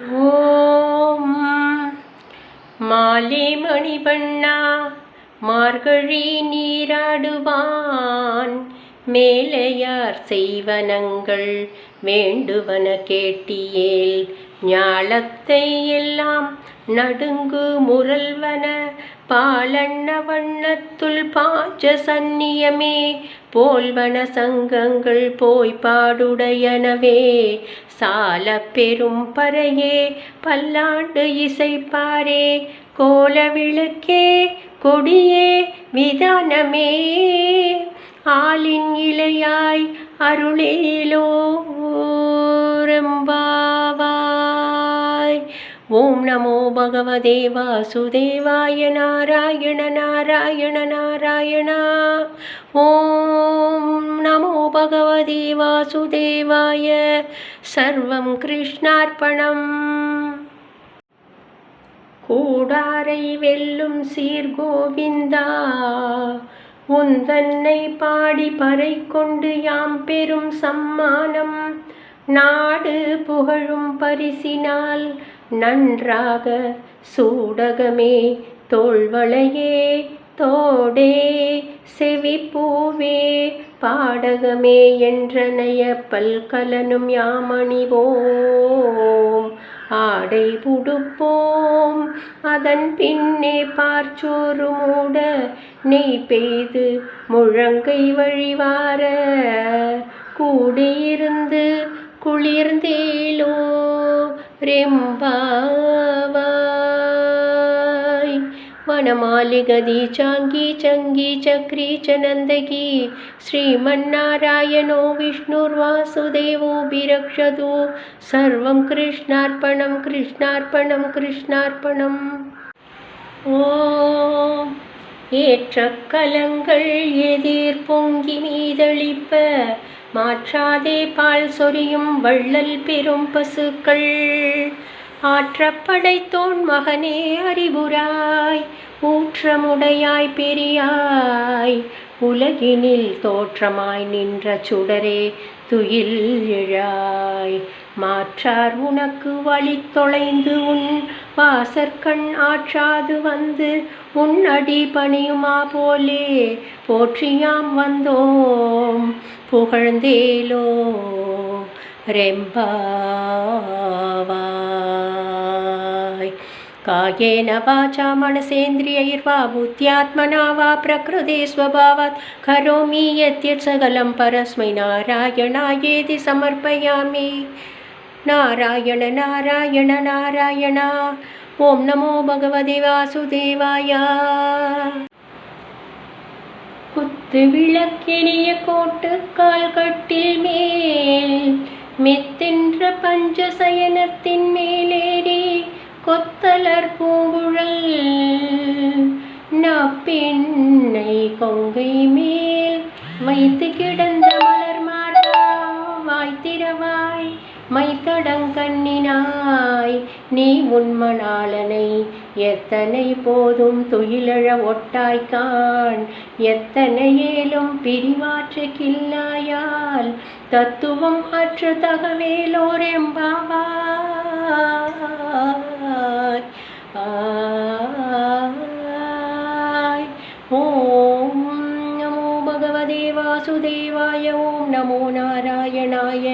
ஓம். மாலே மணிவண்ணா மார்கழி நீராடுவான். மேலையார் செய்வனங்கள் வேண்டுவன கேட்டியேல் ஞாலத்தை எல்லாம் நடுங்கு முரல்வன பாலண்ண வண்ணத்துள் பாஞ்ச சந்நியமே போல்வன சங்கங்கள் போய் பாடுடையனவே. சால பெரும் பறையே பல்லாண்டு இசைப்பாரே கோல விளக்கே கொடியே விதானமே. ஆளின் இலையாய் அருளேலோ அருளேலோரம்பாவாய் ஓம் நமோ பகவதே வாசுதேவாய நாராயண நாராயண நாராயணா. ஓம் நமோ பகவதே வாசுதேவாய சர்வம் கிருஷ்ணார்ப்பணம். கூடாரை வெல்லும் சீர்கோவிந்தா உந்தன்னை பாடி பறை கொண்டு யாம் பெரும் சம்மானம். நாடு புகழும் பரிசினால் நன்றாக சூடகமே தோள்வளையே தோடே செவிப்பூவே பாடகமே என்றனைய பல்கலனும் யாமணிவோம். ஆடை உடுப்போம் அதன் பின்னே பார்ச்சோறு மூட நெய் பெய்து முழங்கை வழிவார கூடியிருந்து குளிர்ந்தேலோ. ரெம்பாவாய் வனமாலிகதி சாங்கி சங்கி சக்ரி ச நந்தகி श्रीमन्नारायणो विष्णुर्वासुदेवोऽभिरक्षतु सर्वं कृष्णार्पणं कृष्णार्पणं कृष्णार्पणम् ஓம் ஏற்ற கலங்கள் எதிர் பொங்கி மீதளிப்ப மாற்றாதே பால் சொரியும் வள்ளல் பெரும் பசுக்கள். ஆற்றப்படைத்தோன் மகனே அறிவுராய் ஊற்றமுடையாய் பெரியாய் உலகினில் தோற்றமாய் நின்ற சுடரே துயில் எழாய். மாற்றார் உனக்கு வழி தொலைந்து உன் வாசற்கண் ஆற்றாது வந்து உன் அடி பணியுமா போலே போற்றியாம் வந்தோம் புகழ்ந்தேலோ ரெம்பாவாய் कायेन वाचा मनसेन्द्रियैर्वा बुद्ध्यात्मना वा प्रकृते स्वभावात् करोमि यद्यत् सकलं परस्मै नारायणायेति समर्पयामि நாராயண நாராயண நாராயணா. ஓம் நமோ பகவதி வாசுதேவாயா. குத்து விளக்கினிய கோட்டு கால் கட்டில் மேல் மெத்தென்ற பஞ்சசயனத்தின் மேலேறி கொத்தலர் பூங்குழல். பெண்ணை கொங்கை மேல் வைத்து கிடந்த மலர் மாடா வாய்த்திரவா மைத்தடங்கண்ணினாய் நீ உன்மணாளனை எத்தனை போதும் துயிலழ ஒட்டாய்கான் எத்தனை ஏலும் பிரிவாற்று கில்லாயால் தத்துவம் அற்ற தகவேலோரெம்பாவாய் ஆ. பகவதே வாசுதேவாய ஓம் நமோ நாராயணாய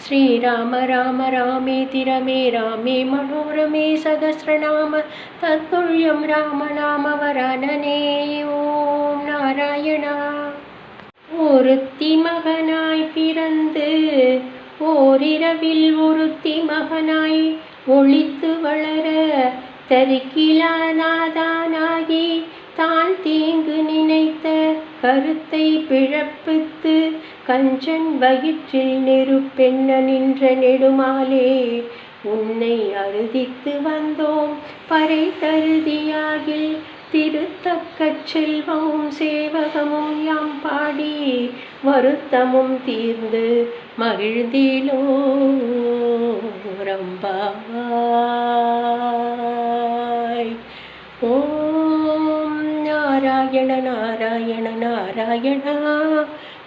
श्रीराम राम रामेति रमे रामे मनोरमे सहस्रनाम तत्तुल्यं रामनामवरानने ॐ नारायणा ஒருத்தி மகனாய் பிறந்து ஓரிரவில் ஒருத்தி மகனாய் ஒளித்து வளர தரிக்கிலானாதானாகி தான் தீங்கு நினைத்த கருத்தை பிழப்பித்து கஞ்சன் வயிற்றில் நெருப்பெண்ண நின்ற நெடுமாலே உன்னை அறுதித்து வந்தோம். பறை தருதியாகில் திருத்தக்க செல்வமும் சேவகமும் யாம் பாடி வருத்தமும் தீர்ந்து மகிழ்ந்திலோ ரம்பா. நாராயண நாராயண நாராயணா.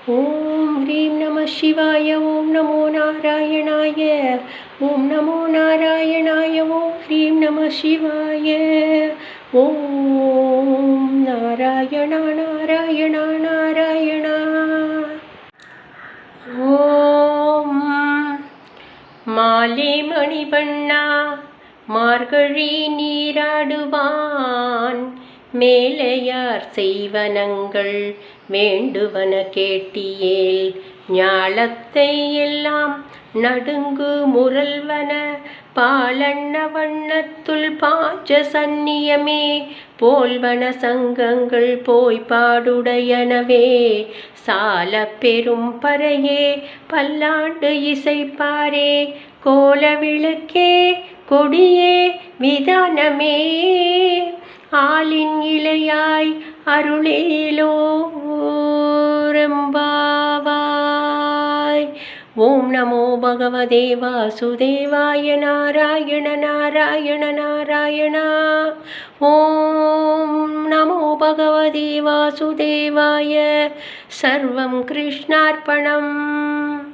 ஓம் ஹ்ரீம் நம சிவாய ஓம் நமோ நாராயணாய. ஓம் நமோ நாராயணாய ஓம் ஹ்ரீம் நம சிவாய. ஓம் நாராயணா நாராயணா நாராயணா. ஓம் மாலே மணிவண்ணா மார்கழி நீராடுவான். மேலையார் செய்வனங்கள் வேண்டுவன கேட்டியேல் ஞாலத்தை எல்லாம் நடுங்கு முரல்வன பாலண்ண வண்ணத்துள் பாஞ்ச சந்நியமே போல்வன சங்கங்கள் போய் பாடுடையனவே சால பெரும் பறையே பல்லாண்டு இசைப்பாரே கோல விளக்கே கொடியே விதானமே. ஆளின் இலையாய் அருளேலோரம்பாவாய் ஓம் நமோ பகவதே வாசுதேவாய நாராயண நாராயண நாராயணா. ஓம் நமோ பகவதே வாசுதேவாய சர்வம் கிருஷ்ணார்ப்பணம்.